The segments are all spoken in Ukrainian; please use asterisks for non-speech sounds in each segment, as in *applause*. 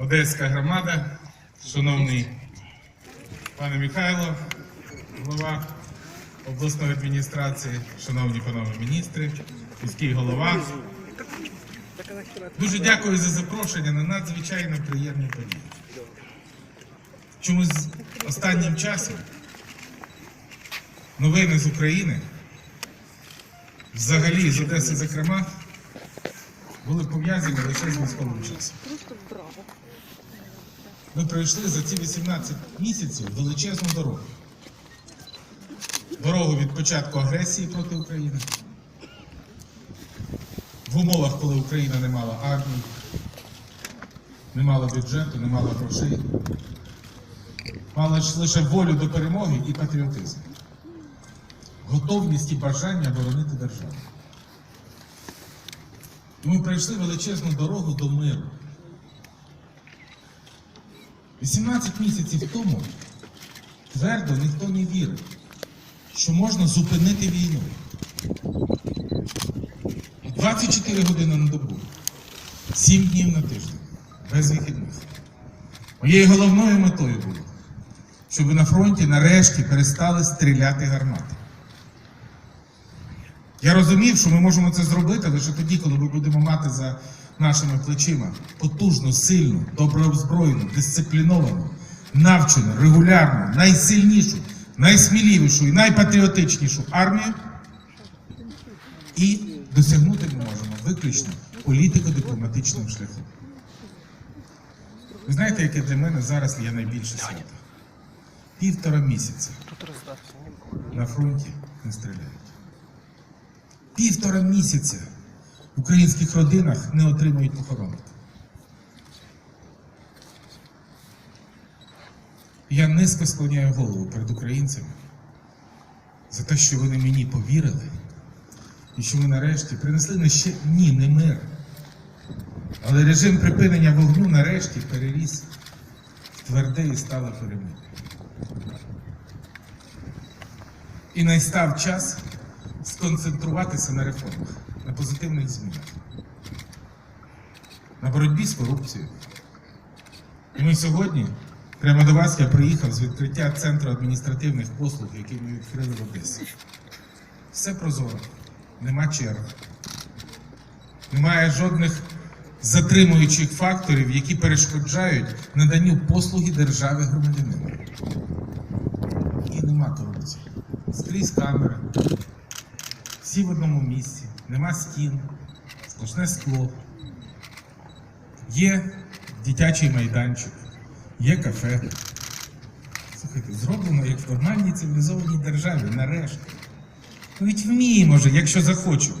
Одеська громада, шановний пане Михайло, голова обласної адміністрації, шановні панове міністри, міський голова. Дуже дякую за запрошення на надзвичайно приємні події. Чомусь останнім часом новини з України, взагалі з Одеси, зокрема, були пов'язані лише з військовим часом. Ми пройшли за ці 18 місяців величезну дорогу. Дорогу від початку агресії проти України. В умовах, коли Україна не мала армії, не мала бюджету, не мала грошей, мала ж лише волю до перемоги і патріотизм. Готовність і бажання боронити державу. І ми пройшли величезну дорогу до миру. 18 місяців тому твердо ніхто не вірив, що можна зупинити війну. 24 години на добу, 7 днів на тиждень, без вихідних. Моєю головною метою було, щоб на фронті нарешті перестали стріляти гармати. Я розумів, що ми можемо це зробити лише тоді, коли ми будемо мати за нашими плечима потужну, сильну, добре озброєну, дисципліновану, навчену, регулярну, найсильнішу, найсміливішу і найпатріотичнішу армію. І досягнути ми можемо виключно політико-дипломатичним шляхом. Ви знаєте, яке для мене зараз є найбільше свято? Півтора місяця на фронті не стріляють. Півтора місяця українських родинах не отримують похоронок. Я низько склоняю голову перед українцями за те, що вони мені повірили, і що ми нарешті принесли не ще ні, не мир. Але режим припинення вогню нарешті переріс в тверде і стале перемир'я. І настав час сконцентруватися на реформах, на позитивних змінах, на боротьбі з корупцією. І ми сьогодні, прямо до вас, я приїхав з відкриття Центру адміністративних послуг, який ми відкрили в Одесі. Все прозоро, нема черг, немає жодних затримуючих факторів, які перешкоджають наданню послуги держави громадянину. І нема корупції. Скрізь камери, всі в одному місці, нема стін, сплошне скло. Є дитячий майданчик, є кафе. Слухайте, зроблено як в нормальній цивілізованій державі, нарешті. Навіть вміємо же, якщо захочемо.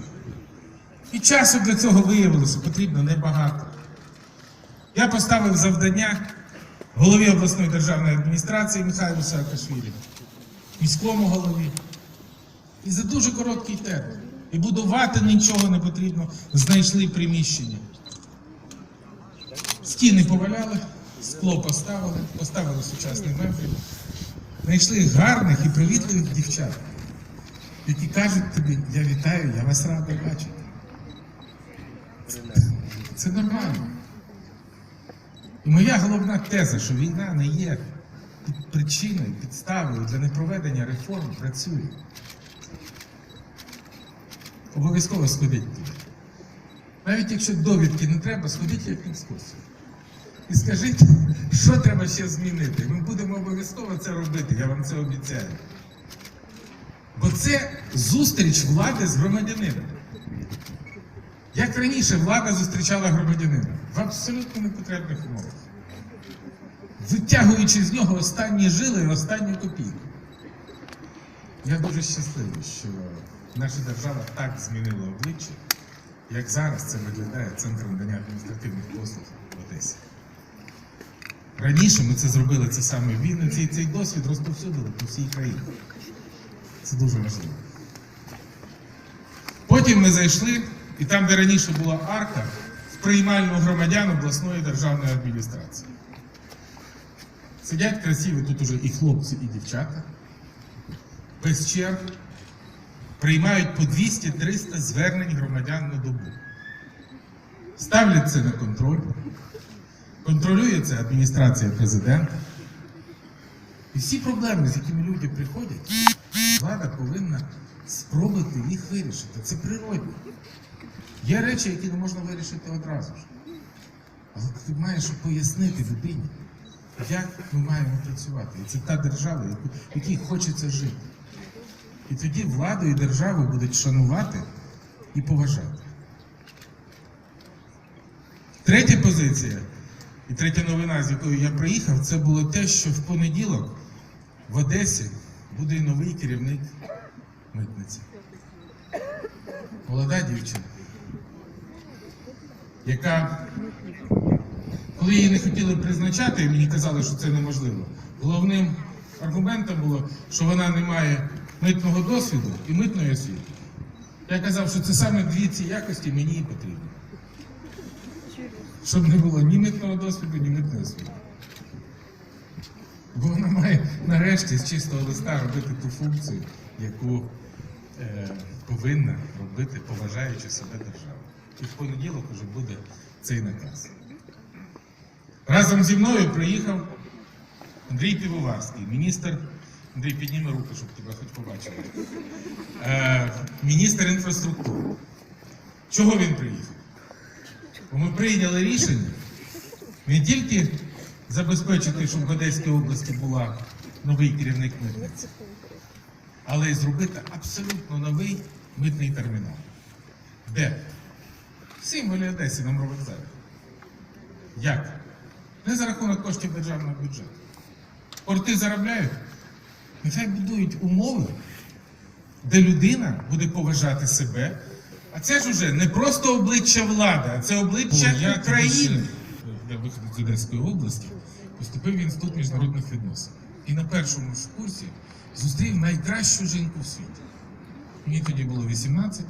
І часу для цього виявилося потрібно небагато. Я поставив завдання голові обласної державної адміністрації Михайлу Саакашвілі, міському голові. І за дуже короткий термін. І будувати нічого не потрібно. Знайшли приміщення. Стіни поваляли, скло поставили, поставили сучасні меблі. Знайшли гарних і привітливих дівчат, які кажуть тобі, я вітаю, я вас радий бачити. Це нормально. І моя головна теза, що війна не є причиною, підставою для непроведення реформ, працює. Обов'язково сходіть. Навіть якщо довідки не треба, сходіть як екскурсію. І скажіть, що треба ще змінити. Ми будемо обов'язково це робити, я вам це обіцяю. Бо це зустріч влади з громадянином. Як раніше влада зустрічала громадянина в абсолютно непотрібних умовах, витягуючи з нього останні жили і останню копійку. Я дуже щасливий, що наша держава так змінила обличчя, як зараз це виглядає Центр надання адміністративних послуг в Одесі. Раніше ми це зробили це саме в Вінниці, і цей досвід розповсюдили по всій країні. Це дуже важливо. Потім ми зайшли, і там, де раніше була арка, в приймальну громадян обласної державної адміністрації. Сидять красиві тут уже і хлопці, і дівчата, без черг, приймають по 200-300 звернень громадян на добу. Ставлять це на контроль. Контролює це адміністрація президента. І всі проблеми, з якими люди приходять, влада повинна спробувати їх вирішити. Це природно. Є речі, які не можна вирішити одразу ж. Але ти маєш пояснити людині, як ми маємо працювати. І це та держава, в якій хочеться жити. І тоді владу і державу будуть шанувати і поважати. Третя позиція і третя новина, з якою я приїхав, це було те, що в понеділок в Одесі буде новий керівник митниці. Молода дівчина, яка, коли її не хотіли призначати, мені казали, що це неможливо. Головним аргументом було, що вона не має митного досвіду і митної освіти. Я казав, що це саме дві ці якості мені і потрібні. Щоб не було ні митного досвіду, ні митної освіти. Бо вона має нарешті з чистого листа робити ту функцію, яку е, повинна робити, поважаючи себе держава. І в понеділок вже буде цей наказ. Разом зі мною приїхав Андрій Півоварський, міністр. Андрій, підніми руку, щоб тебе хоч побачили. Е, міністр інфраструктури. Чого він приїхав? Бо ми прийняли рішення не тільки забезпечити, щоб в Одеській області була новий керівник митниці, але й зробити абсолютно новий митний термінал. Де? В символі Одесі на Мровокзалі. Як? Не за рахунок коштів державного бюджету. Порти заробляють. Нехай будують умови, де людина буде поважати себе. А це ж уже не просто обличчя влади, а це обличчя України. Я виходить з Одеської області, поступив в інститут міжнародних відносин. І на першому ж курсі зустрів найкращу жінку в світі. Мені тоді було 18,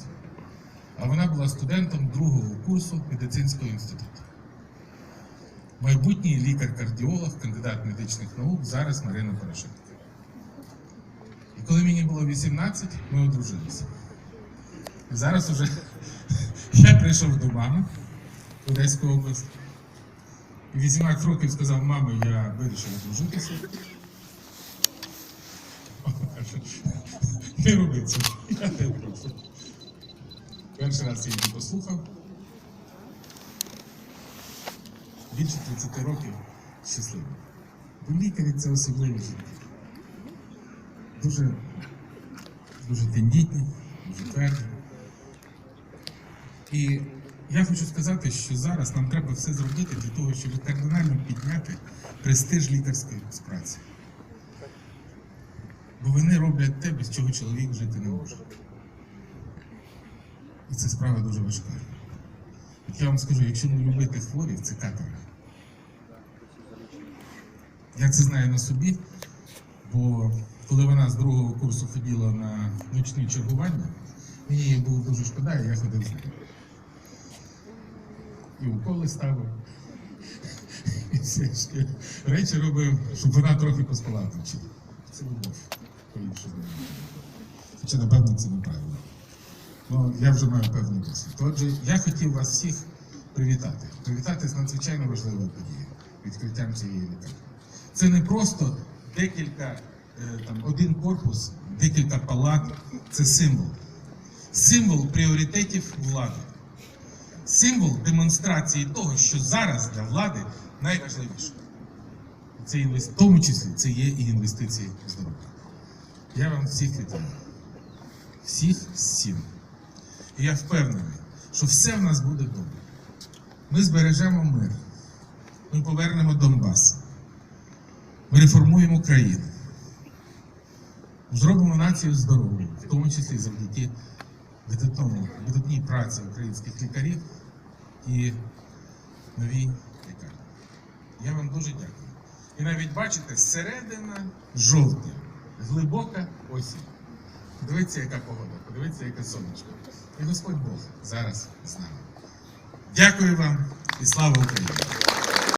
а вона була студентом другого курсу медицинського інституту. Майбутній лікар-кардіолог, кандидат медичних наук, зараз Марина Порошенко. І коли мені було 18, ми одружилися. І зараз уже *laughs* я прийшов до мами в Одеську область. І 18 років сказав, мамо, я вирішив одружитися. *laughs* Не роби це. Я тебе прошу. Перший раз я її послухав. Більше 30 років щасливий. Бо лікарі це особливі жінки. Дуже, дуже тендітні, дуже тверді. І я хочу сказати, що зараз нам треба все зробити для того, щоб кардинально підняти престиж лікарської праці. Бо вони роблять те, без чого чоловік жити не може. І це справа дуже важка. От я вам скажу, якщо не любити хворих, це каторга. Я це знаю на собі, бо коли вона з другого курсу ходила на нічні чергування, мені її було дуже шкода, і я ходив з нею. І уколи ставив. І всі речі робив, щоб вона трохи поспала вночі. Це любов. Хоча, напевно, це неправильно. Ну, я вже маю певний досвід. Отже, я хотів вас всіх привітати. Привітати з надзвичайно важливою подією, відкриттям цієї лікарні. Це не просто декілька, е, там, один корпус, декілька палат. Це символ. Символ пріоритетів влади. Символ демонстрації того, що зараз для влади найважливіше. Це інвес- в тому числі це є і інвестиції в здоров'я. Я вам всіх вітаю. Всіх всім. І я впевнений, що все в нас буде добре. Ми збережемо мир. Ми повернемо Донбас. Реформуємо країну. Зробимо націю здоровою, в тому числі завдяки видатній праці українських лікарів і новій лікарні. Я вам дуже дякую. І навіть бачите, середина жовтня, глибока осінь. Подивіться, яка погода, подивіться, яке сонечко. І Господь Бог зараз з нами. Дякую вам і слава Україні!